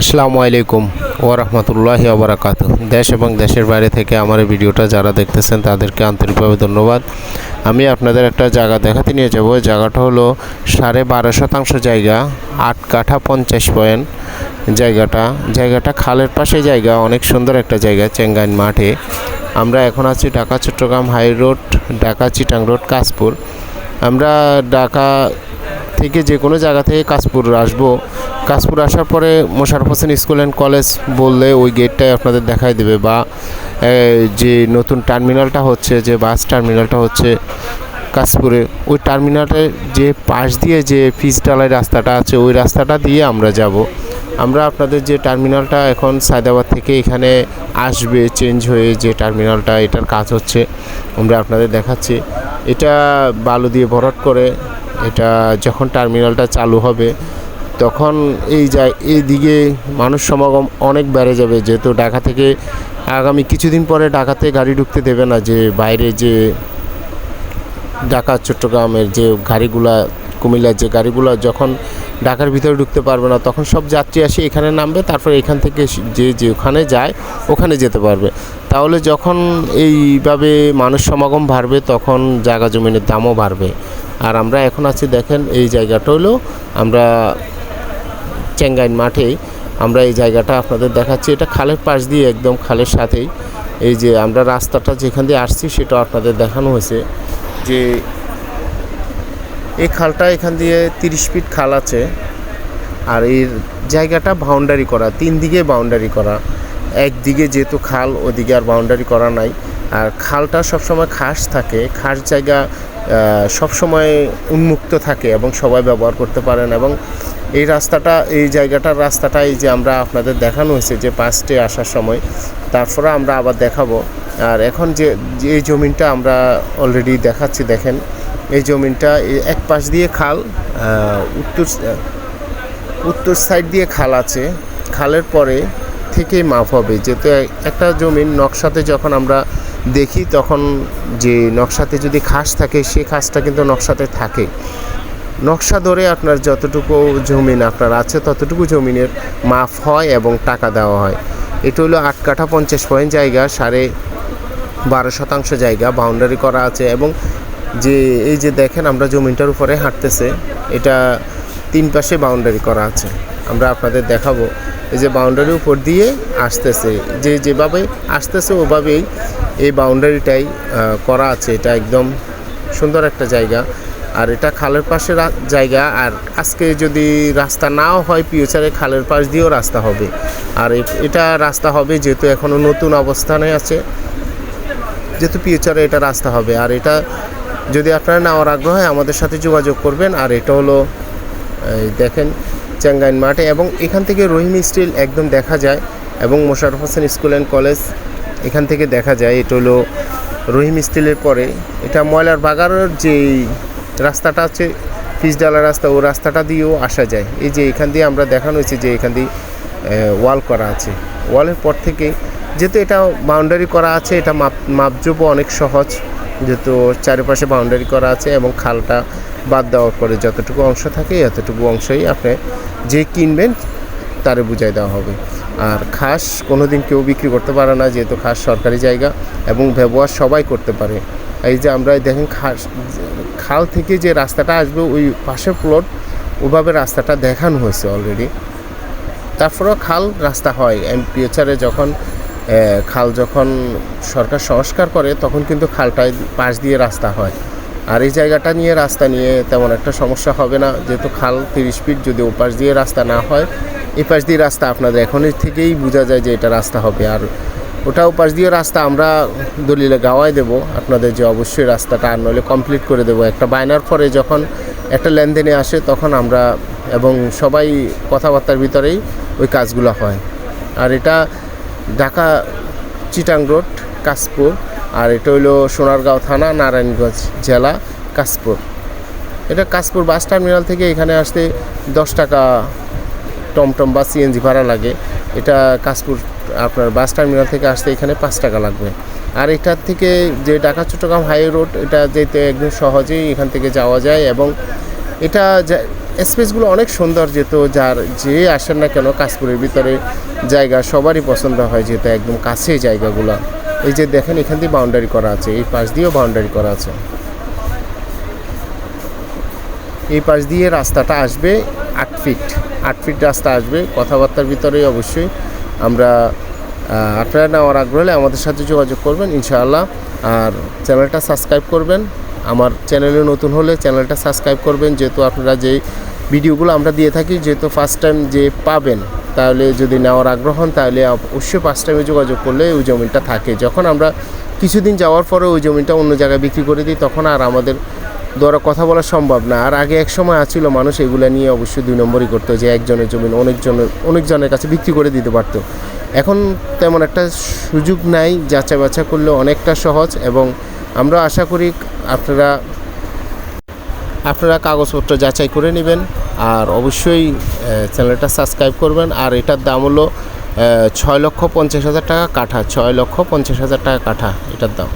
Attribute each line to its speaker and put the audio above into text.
Speaker 1: আসসালামু আলাইকুম ও রহমতুল্লাহ আবরাকাত দেশ এবং দেশের বাইরে থেকে আমার এই ভিডিওটা যারা দেখতেছেন, তাদেরকে আন্তরিকভাবে ধন্যবাদ। আমি আপনাদের একটা জায়গা দেখাতে নিয়ে যাব। জায়গাটা হলো সাড়ে বারো শতাংশ জায়গা, আট কাঠা পঞ্চাশ পয়েন্ট জায়গাটা। জায়গাটা খালের পাশে জায়গা, অনেক সুন্দর একটা জায়গা, চেঙ্গাইন মাঠে। আমরা এখন আছি Dhaka Chittagong high road Dhaka Chittagong road, Kashpur. আমরা ঢাকা থেকে যে কোনো জায়গা থেকে কাশপুর আসব। কাশপুর আসার পরে Mosharraf Hossain school and college বললে ওই গেটটাই আপনাদের দেখাই দেবে বা যে নতুন টার্মিনালটা হচ্ছে, যে বাস টার্মিনালটা হচ্ছে কাশপুরে। ওই টার্মিনালে যে পাশ দিয়ে যে পিচ ডালাই রাস্তাটা আছে, ওই রাস্তাটা দিয়ে আমরা যাব। আমরা আপনাদের যে টার্মিনালটা এখন সায়দাবাদ থেকে এখানে আসবে, চেঞ্জ হয়ে যে টার্মিনালটা, এটার কাজ হচ্ছে, আমরা আপনাদের দেখাচ্ছি। এটা বালু দিয়ে ভরাট করে এটা যখন টার্মিনালটা চালু হবে, তখন এই যা এইদিকে মানুষ সমাগম অনেক বেড়ে যাবে। যেহেতু ঢাকা থেকে আগামী কিছুদিন পরে ঢাকাতে গাড়ি ঢুকতে দেবে না, যে বাইরে যে ঢাকা, চট্টগ্রামের যে গাড়িগুলা, কুমিল্লার যে গাড়িগুলো যখন ঢাকার ভিতরে ঢুকতে পারবে না, তখন সব যাত্রী আসে এখানে নামবে, তারপরে এখান থেকে যে যে ওখানে যায় ওখানে যেতে পারবে। তাহলে যখন এইভাবে মানুষ সমাগম বাড়বে, তখন জায়গা জমিনের দামও বাড়বে। আর আমরা এখন আছি, দেখেন, এই জায়গাটা হলো আমরা চেঙ্গাইন মাঠেই। আমরা এই জায়গাটা আপনাদের দেখাচ্ছি, এটা খালের পাশ দিয়ে, একদম খালের সাথেই। এই যে আমরা রাস্তাটা যেখান দিয়ে আসছি সেটা আপনাদের দেখানো হয়েছে যে এই খালটা এখান দিয়ে তিরিশ ফিট খাল আছে। আর এই জায়গাটা বাউন্ডারি করা, তিন দিকে বাউন্ডারি করা। একদিকে যেহেতু খাল, ওদিকে আর বাউন্ডারি করা নাই। আর খালটা সবসময় খাস থাকে, খাস জায়গা সবসময় উন্মুক্ত থাকে এবং সবাই ব্যবহার করতে পারেন এবং এই রাস্তাটা, এই জায়গাটার রাস্তাটা এই যে আমরা আপনাদের দেখানো হয়েছে যে পাঁচটে আসার সময়, তারপরে আমরা আবার দেখাবো। আর এখন যে যে এই জমিনটা আমরা অলরেডি দেখাচ্ছি, দেখেন, এই জমিনটা এক পাশ দিয়ে খাল উত্তর উত্তর সাইড দিয়ে খাল আছে। খালের পরে থেকেই মাপ হবে। যেহেতু একটা জমির নকশাতে যখন আমরা দেখি, তখন যে নকশাতে যদি খাস থাকে সেই খাসটা কিন্তু নকশাতে থাকে। নকশা ধরে আপনার যতটুকু জমিন আপনার আছে, ততটুকু জমিনের মাপ হয় এবং টাকা দেওয়া হয়। এটা হলো আট কাঠা পঞ্চাশ পয়েন্ট জায়গা, সাড়ে বারো শতাংশ জায়গা বাউন্ডারি করা আছে এবং যে এই যে দেখেন, আমরা জমিনটার উপরে হাঁটতেছে। এটা তিন পাশে বাউন্ডারি করা আছে। আমরা আপনাদের দেখাবো, এই যে বাউন্ডারির উপর দিয়ে আসতেছে, যে যেভাবে আসতেছে ওভাবেই এই বাউন্ডারিটাই করা আছে। এটা একদম সুন্দর একটা জায়গা। আর এটা খালের পাশে জায়গা। আর আজকে যদি রাস্তা নাও হয় ফিউচারে খালের পাশ দিয়েও রাস্তা হবে। আর এটা রাস্তা হবে যেহেতু এখনও নতুন অবস্থানে আছে। যেহেতু ফিউচারে এটা রাস্তা হবে। আর এটা যদি আপনারা নেওয়ার আগ্রহ হয়, আমাদের সাথে যোগাযোগ করবেন। আর এটা হলো দেখেন চেঙ্গাইন মাঠে এবং এখান থেকে রহিম স্টিল একদম দেখা যায় এবং Mosharraf Hossain school and college এখান থেকে দেখা যায়। এটা হলো রহিম স্টিলের পরে। এটা ময়লার বাগারের যে রাস্তাটা আছে পিচডালা রাস্তা ও রাস্তাটা দিয়েও আসা যায়। এই যে এখান দিয়ে আমরা দেখানো হয়েছে যে এখান দিয়ে ওয়াল করা আছে। ওয়ালের পর থেকে যেহেতু এটা বাউন্ডারি করা আছে, এটা মাপ মাপজোবও অনেক সহজ। যেহেতু চারিপাশে বাউন্ডারি করা আছে এবং খালটা বাদ দেওয়ার পরে যতটুকু অংশ থাকে এতটুকু অংশই আপনি যে কিনবেন তারে বুঝাই দেওয়া হবে। আর খাস কোনো দিন কেউ বিক্রি করতে পারে না, যেহেতু খাস সরকারি জায়গা এবং ব্যবহার সবাই করতে পারে। এই যে আমরা দেখেন খাস, খাল থেকে যে রাস্তাটা আসবে ওই পাশের প্লট ওভাবে রাস্তাটা দেখানো হয়েছে অলরেডি তারপরেও খাল রাস্তা হয়। ফিউচারে যখন খাল যখন সরকার সংস্কার করে, তখন কিন্তু খালটায় পাশ দিয়ে রাস্তা হয়। আর এই জায়গাটা নিয়ে রাস্তা নিয়ে তেমন একটা সমস্যা হবে না। যেহেতু খাল তিরিশ ফিট, যদি ওপাশ দিয়ে রাস্তা না হয় এই পাশ দিয়ে রাস্তা আপনাদের এখনই থেকেই বোঝা যায় যে এটা রাস্তা হবে। আর ওটা ওপাশ দিয়ে রাস্তা আমরা দলিলে গাওয়াই দেব। আপনাদের যে অবশ্যই রাস্তাটা আর নইলে কমপ্লিট করে দেবো। একটা বায়নার পরে যখন একটা লেনদেনে আসে, তখন আমরা এবং সবাই কথাবার্তার ভিতরেই ওই কাজগুলো হয়। আর এটা ঢাকা চিটাং রোড, কাশপুর। আর এটা হইল সোনারগাঁও থানা, নারায়ণগঞ্জ জেলা, কাশপুর। এটা কাশপুর বাস টার্মিনাল থেকে এখানে আসতে দশ টাকা টমটম বা সিএনজি ভাড়া লাগে। এটা কাশপুর আপনার বাস টার্মিনাল থেকে আসতে এখানে পাঁচ টাকা লাগবে। আর এটার থেকে যে ঢাকা চট্টগ্রাম হাই রোড, এটা যেতে একদম সহজেই এখান থেকে যাওয়া যায় এবং এটা স্পেসগুলো অনেক সুন্দর যেত যার যে আসেন না কেন কাশপুরের ভিতরে জায়গা সবারই পছন্দ হয় যেহেতু একদম কাছে জায়গাগুলো। এই যে দেখেন, এখান দিয়ে বাউন্ডারি করা আছে, এই পাশ দিয়েও বাউন্ডারি করা আছে। এই পাশ দিয়ে রাস্তাটা আসবে আট ফিট আট ফিট রাস্তা আসবে। কথাবার্তার ভিতরেই অবশ্যই আমরা আপনারা নেওয়ার আগ্রহ হলে আমাদের সাথে যোগাযোগ করবেন, ইনশাআল্লাহ। আর চ্যানেলটা সাবস্ক্রাইব করবেন। আমার চ্যানেলে নতুন হলে চ্যানেলটা সাবস্ক্রাইব করবেন। যেহেতু আপনারা যে ভিডিওগুলো আমরা দিয়ে থাকি, যেহেতু ফার্স্ট টাইম যে পাবেন, তাহলে যদি নেওয়ার আগ্রহ হন, তাহলে অবশ্যই ফার্স্ট টাইমে যোগাযোগ করলে ওই জমিটা থাকে। যখন আমরা কিছুদিন যাওয়ার পরে ওই জমিটা অন্য জায়গায় বিক্রি করে দিই, তখন আর আমাদের দ্বারা কথা বলা সম্ভব না। আর আগে এক সময় আছিল মানুষ এগুলো নিয়ে অবশ্যই দুই নম্বরই করতো, যে একজনের জমি অনেকজনের অনেকজনের কাছে বিক্রি করে দিতে পারতো। এখন তেমন একটা সুযোগ নাই যাচাই বাছা করলে অনেকটা সহজ এবং আমরা আশা করি আপনারা আপনারা কাগজপত্র যাচাই করে নেবেন আর অবশ্যই চ্যানেলটা সাবস্ক্রাইব করবেন আর এটার দাম হলো ছয় লক্ষ পঞ্চাশ হাজার টাকা কাঠা, ছয় লক্ষ পঞ্চাশ হাজার টাকা কাঠা এটার দাম।